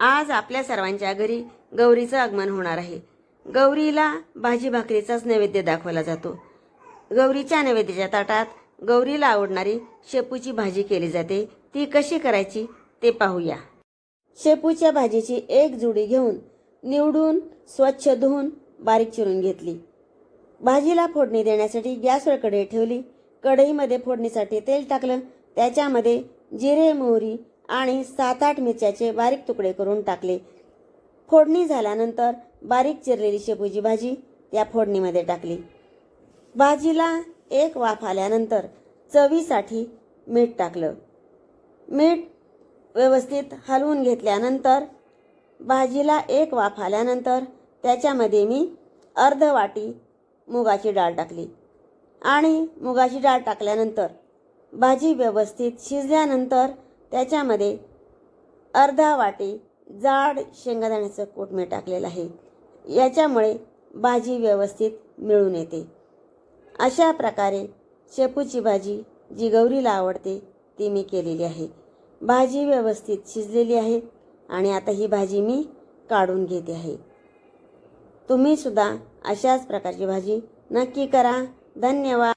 आज आपल्या सर्वांच्या घरी गौरीचं आगमन होणार आहे. गौरीला भाजी भाकरीचाच नैवेद्य दाखवला जातो. गौरीच्या नैवेद्याच्या ताटात गौरीला आवडणारी शेपूची भाजी केली जाते. ती कशी करायची ते पाहूया. शेपूच्या भाजीची एक जुडी घेऊन निवडून स्वच्छ धुवून बारीक चिरून घेतली. भाजीला फोडणी देण्यासाठी गॅसवर कढई ठेवली. कढईमध्ये फोडणीसाठी तेल टाकलं. त्याच्यामध्ये जिरे मोहरी आणि सात आठ मिरच्याचे बारीक तुकडे करून टाकले. फोडणी झाल्यानंतर बारीक चिरलेली शेपूची भाजी त्या फोडणीमध्ये टाकली. भाजीला एक वाफ आल्यानंतर चवीसाठी मीठ टाकलं. मीठ व्यवस्थित हलवून घेतल्यानंतर भाजीला एक वाफ आल्यानंतर त्याच्यामध्ये मी अर्ध वाटी मुगाची डाळ टाकली. आणि मुगाची डाळ टाकल्यानंतर भाजी व्यवस्थित शिजल्यानंतर त्याच्यामध्ये अर्धा वाटी जाड शेंगादाण्याचं कूट मी टाकलेलं आहे. याच्यामुळे भाजी व्यवस्थित मिळून येते. अशा प्रकारे शेपूची भाजी जी गौरीला आवडते ती मी केलेली आहे. भाजी व्यवस्थित शिजलेली आहे आणि आता ही भाजी मी काढून घेते आहे. तुम्हीसुद्धा अशाच प्रकारची भाजी नक्की करा. धन्यवाद.